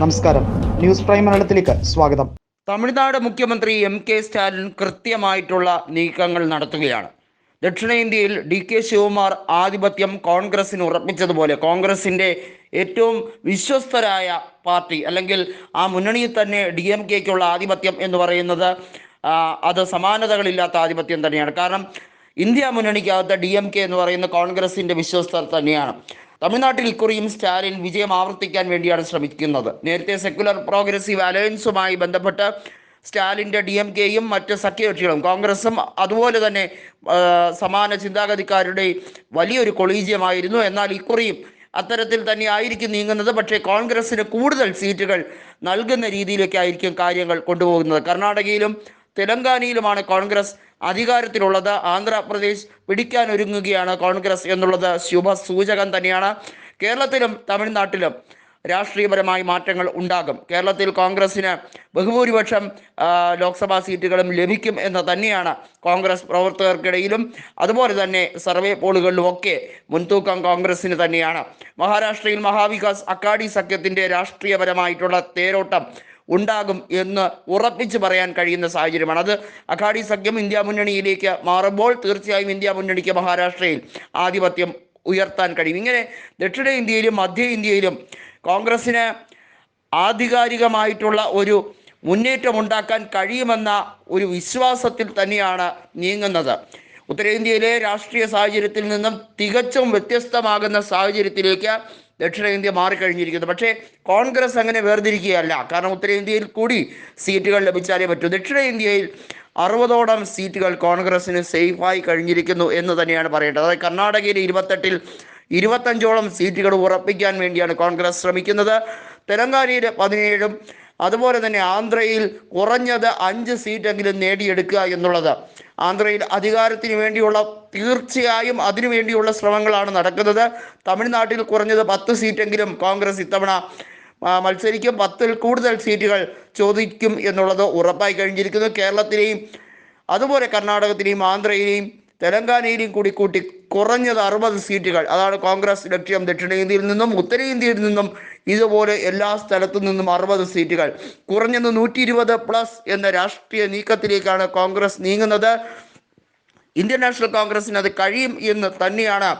നമസ്കാരം. News prime മലയാളത്തിലേക്ക് സ്വാഗതം. തമിഴ്നാട് മുഖ്യമന്ത്രി എം കെ സ്റ്റാലിൻ കൃത്യമായിട്ടുള്ള നീക്കങ്ങൾ നടത്തുകയാണ്. ദക്ഷിണേന്ത്യയിൽ ഡി കെ ശിവകുമാർ ആധിപത്യം കോൺഗ്രസിന് ഉറപ്പിച്ചതുപോലെ കോൺഗ്രസിന്റെ ഏറ്റവും വിശ്വസ്തരായ പാർട്ടി അല്ലെങ്കിൽ ആ മുന്നണിയിൽ തന്നെ ഡി എം കെക്കുള്ള ആധിപത്യം എന്ന് പറയുന്നത് അത് സമാനതകളില്ലാത്ത ആധിപത്യം തന്നെയാണ്. കാരണം ഇന്ത്യ മുന്നണിക്കകത്ത് ഡി എം കെ എന്ന് പറയുന്ന കോൺഗ്രസിന്റെ വിശ്വസ്തർ തന്നെയാണ്. തമിഴ്നാട്ടിൽ ഇക്കുറിയും സ്റ്റാലിൻ വിജയം ആവർത്തിക്കാൻ വേണ്ടിയാണ് ശ്രമിക്കുന്നത്. നേരത്തെ സെക്യുലർ പ്രോഗ്രസീവ് അലയൻസുമായി ബന്ധപ്പെട്ട് സ്റ്റാലിന്റെ ഡി എം കെയും മറ്റ് സഖ്യകക്ഷികളും കോൺഗ്രസും അതുപോലെ തന്നെ സമാന ചിന്താഗതിക്കാരുടെ വലിയൊരു കൊളീജിയമായിരുന്നു. എന്നാൽ ഇക്കുറിയും അത്തരത്തിൽ തന്നെ ആയിരിക്കും നീങ്ങുന്നത്. പക്ഷേ കോൺഗ്രസിന് കൂടുതൽ സീറ്റുകൾ നൽകുന്ന രീതിയിലേക്കായിരിക്കും കാര്യങ്ങൾ കൊണ്ടുപോകുന്നത്. കർണാടകയിലും തെലങ്കാനയിലുമാണ് കോൺഗ്രസ് അധികാരത്തിലുള്ളത്. ആന്ധ്രാപ്രദേശ് പിടിക്കാൻ ഒരുങ്ങുകയാണ് കോൺഗ്രസ് എന്നുള്ളത് ശുഭ സൂചകം തന്നെയാണ്. കേരളത്തിലും തമിഴ്നാട്ടിലും രാഷ്ട്രീയപരമായി മാറ്റങ്ങൾ ഉണ്ടാകും. കേരളത്തിൽ കോൺഗ്രസിന് ബഹുഭൂരിപക്ഷം ലോക്സഭാ സീറ്റുകളും ലഭിക്കും എന്ന് തന്നെയാണ് കോൺഗ്രസ് പ്രവർത്തകർക്കിടയിലും. അതുപോലെ തന്നെ സർവേ പോളുകളിലും ഒക്കെ മുൻതൂക്കം കോൺഗ്രസിന് തന്നെയാണ്. മഹാരാഷ്ട്രയിൽ മഹാവികാസ് അക്കാഡി സഖ്യത്തിന്റെ രാഷ്ട്രീയപരമായിട്ടുള്ള തേരോട്ടം ഉണ്ടാകും എന്ന് ഉറപ്പിച്ച് പറയാൻ കഴിയുന്ന സാഹചര്യമാണ്. അത് അഘാടി സഖ്യം ഇന്ത്യ മുന്നണിയിലേക്ക് മാറുമ്പോൾ തീർച്ചയായും ഇന്ത്യ മുന്നണിക്ക് മഹാരാഷ്ട്രയിൽ ആധിപത്യം ഉയർത്താൻ കഴിയും. ഇങ്ങനെ ദക്ഷിണ ഇന്ത്യയിലും മധ്യ ഇന്ത്യയിലും കോൺഗ്രസ്സിന് ആധികാരികമായിട്ടുള്ള ഒരു മുന്നേറ്റം ഉണ്ടാക്കാൻ കഴിയുമെന്ന ഒരു വിശ്വാസത്തിൽ തന്നെയാണ് നീങ്ങുന്നത്. ഉത്തരേന്ത്യയിലെ രാഷ്ട്രീയ സാഹചര്യത്തിൽ നിന്നും തികച്ചും വ്യത്യസ്തമാകുന്ന സാഹചര്യത്തിലേക്ക് ദക്ഷിണേന്ത്യ മാറിക്കഴിഞ്ഞിരിക്കുന്നു. പക്ഷേ കോൺഗ്രസ് അങ്ങനെ വേർതിരിക്കുകയല്ല. കാരണം ഉത്തരേന്ത്യയിൽ കൂടി സീറ്റുകൾ ലഭിച്ചാലേ പറ്റൂ. ദക്ഷിണേന്ത്യയിൽ അറുപതോളം സീറ്റുകൾ കോൺഗ്രസ്സിന് സേഫായി കഴിഞ്ഞിരിക്കുന്നു എന്ന് തന്നെയാണ് പറയേണ്ടത്. അതായത് കർണാടകയിൽ ഇരുപത്തെട്ടിൽ ഇരുപത്തഞ്ചോളം സീറ്റുകൾ ഉറപ്പിക്കാൻ വേണ്ടിയാണ് കോൺഗ്രസ് ശ്രമിക്കുന്നത്. തെലങ്കാനയിൽ പതിനേഴും അതുപോലെ തന്നെ ആന്ധ്രയിൽ കുറഞ്ഞത് അഞ്ച് സീറ്റെങ്കിലും നേടിയെടുക്കുക എന്നുള്ളത്. ആന്ധ്രയിൽ അധികാരത്തിന് വേണ്ടിയുള്ള തീർച്ചയായും അതിനു വേണ്ടിയുള്ള ശ്രമങ്ങളാണ് നടക്കുന്നത്. തമിഴ്നാട്ടിൽ കുറഞ്ഞത് പത്ത് സീറ്റെങ്കിലും കോൺഗ്രസ് ഇത്തവണ മത്സരിക്കും. പത്തിൽ കൂടുതൽ സീറ്റുകൾ ചോദിക്കും എന്നുള്ളത് ഉറപ്പായി കഴിഞ്ഞിരിക്കുന്നു. കേരളത്തിലെയും അതുപോലെ കർണാടകത്തിലെയും ആന്ധ്രയിലെയും തെലങ്കാനയിലെയും കൂടി കൂട്ടി കുറഞ്ഞത് അറുപത് സീറ്റുകൾ. അതാണ് കോൺഗ്രസ് ലക്ഷ്യം. ദക്ഷിണേന്ത്യയിൽ നിന്നും ഉത്തരേന്ത്യയിൽ നിന്നും ഇതുപോലെ എല്ലാ സ്ഥലത്തു നിന്നും അറുപത് സീറ്റുകൾ. കുറഞ്ഞത് നൂറ്റി ഇരുപത് പ്ലസ് എന്ന രാഷ്ട്രീയ നീക്കത്തിലേക്കാണ് കോൺഗ്രസ് നീങ്ങുന്നത്. ഇന്ത്യൻ നാഷണൽ കോൺഗ്രസിന് അത് കഴിയും എന്ന് തന്നെയാണ്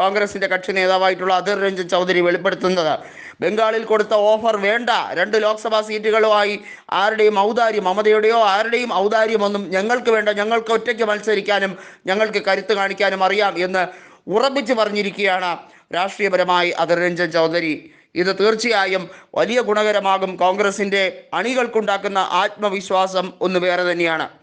കോൺഗ്രസിന്റെ കക്ഷി നേതാവായിട്ടുള്ള അധിർ രഞ്ജൻ ചൗധരി വെളിപ്പെടുത്തുന്നത്. ബംഗാളിൽ കൊടുത്ത ഓഫർ വേണ്ട. രണ്ട് ലോക്സഭാ സീറ്റുകളുമായി ആരുടെയും ഔദാര്യം മമതയുടെയോ ആരുടെയും ഔദാര്യമൊന്നും ഞങ്ങൾക്ക് വേണ്ട. ഞങ്ങൾക്ക് ഒറ്റയ്ക്ക് മത്സരിക്കാനും ഞങ്ങൾക്ക് കരുത്ത് കാണിക്കാനും അറിയാം എന്ന് ഉറപ്പിച്ച് പറഞ്ഞിരിക്കുകയാണ് രാഷ്ട്രീയപരമായി അധിർ രഞ്ജൻ ചൗധരി. ഇത് തീർച്ചയായും വലിയ ഗുണകരമാകും. കോൺഗ്രസിന്റെ അണികൾക്കുണ്ടാക്കുന്ന ആത്മവിശ്വാസം ഒന്ന് വേറെ തന്നെയാണ്.